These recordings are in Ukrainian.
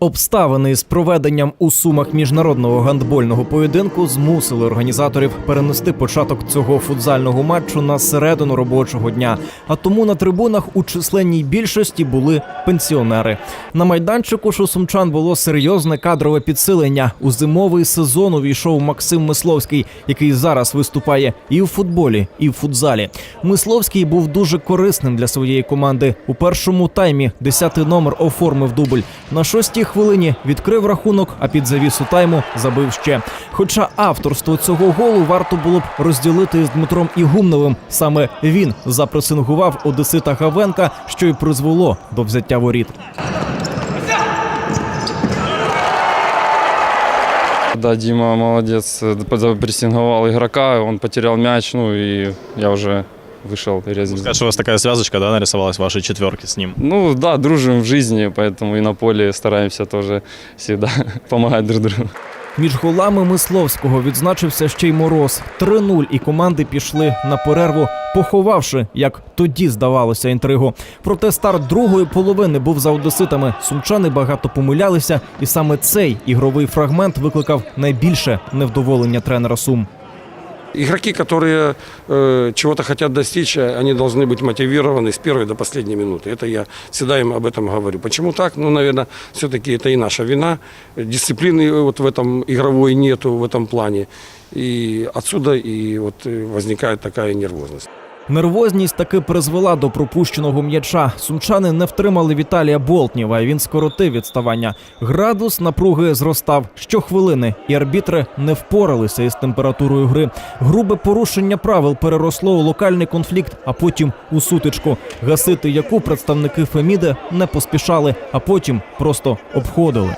Обставини із проведенням у сумах міжнародного гандбольного поєдинку змусили організаторів перенести початок цього футзального матчу на середину робочого дня. А тому на трибунах у численній більшості були пенсіонери. На майданчику ж у сумчан було серйозне кадрове підсилення. У зимовий сезон увійшов Максим Мисловський, який зараз виступає і в футболі, і в футзалі. Мисловський був дуже корисним для своєї команди. У першому таймі 10-й номер оформив дубль. На шостій хвилині відкрив рахунок, а під завісу тайму забив ще. Хоча авторство цього голу варто було б розділити з Дмитром Ігумновим. Саме він запресингував Одесита Гавенка, що й призвело до взяття воріт. Да, Дима молодец, э, прессинговал игрока, он потерял мяч, ну и я уже вышел и резал. Скажешь, у вас такая связочка, да, нарисовалась в вашей четверке с ним? Ну да, дружим в жизни, поэтому и на поле стараемся тоже всегда помогать друг другу. Між голами Мисловського відзначився ще й мороз 3-0, і команди пішли на перерву, поховавши, як тоді здавалося, інтригу. Проте старт другої половини був за одеситами. Сумчани багато помилялися, і саме цей ігровий фрагмент викликав найбільше невдоволення тренера Сум. Игроки, которые э, чего-то хотят достичь, э, они должны быть мотивированы с первой до последней минуты. Это я всегда им об этом говорю. Почему так? Ну, наверное, все-таки это и наша вина. Дисциплины вот в этом игровой нету в этом плане. И отсюда и вот э, возникает такая нервозность. Нервозність таки призвела до пропущеного м'яча. Сумчани не втримали Віталія Болтніва. і Він скоротив відставання. Градус напруги зростав щохвилини, і арбітри не впоралися із температурою гри. Грубе порушення правил переросло у локальний конфлікт, а потім у сутичку, гасити яку представники Феміди не поспішали, а потім просто обходили.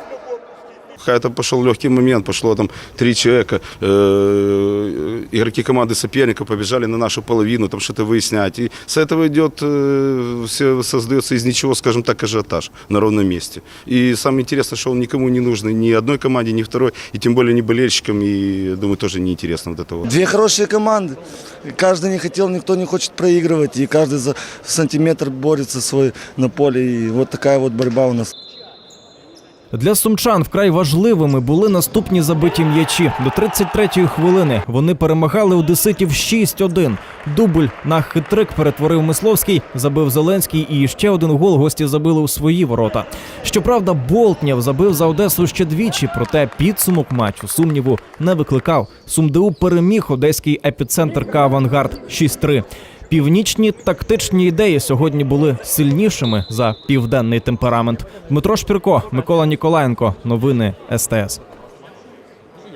Какая-то пошел легкий момент, пошло там три человека, э, игроки команды соперника побежали на нашу половину, там что-то выяснять. И с этого идет, э, все создается из ничего, скажем так, ажиотаж на ровном месте. И самое интересное, что он никому не нужный, ни одной команде, ни второй, и тем более не болельщикам, и, думаю, тоже неинтересно вот это вот. Две хорошие команды. Каждый не хотел, никто не хочет проигрывать. И каждый за сантиметр борется свой на поле. И вот такая вот борьба у нас. Для сумчан вкрай важливими були наступні забиті м'ячі. До 33-ї хвилини вони перемагали одеситів 6-1. Дубль на хитрик перетворив Мисловський, забив Зеленський і ще один гол гості забили у свої ворота. Щоправда, Болтнєв забив за Одесу ще двічі, проте підсумок матчу сумніву не викликав. Сумдеу переміг одеський епіцентр К Авангард 6-3. Північні тактичні ідеї сьогодні були сильнішими за південний темперамент. Дмитро Шпірко, Микола Ніколаєнко. Новини СТС.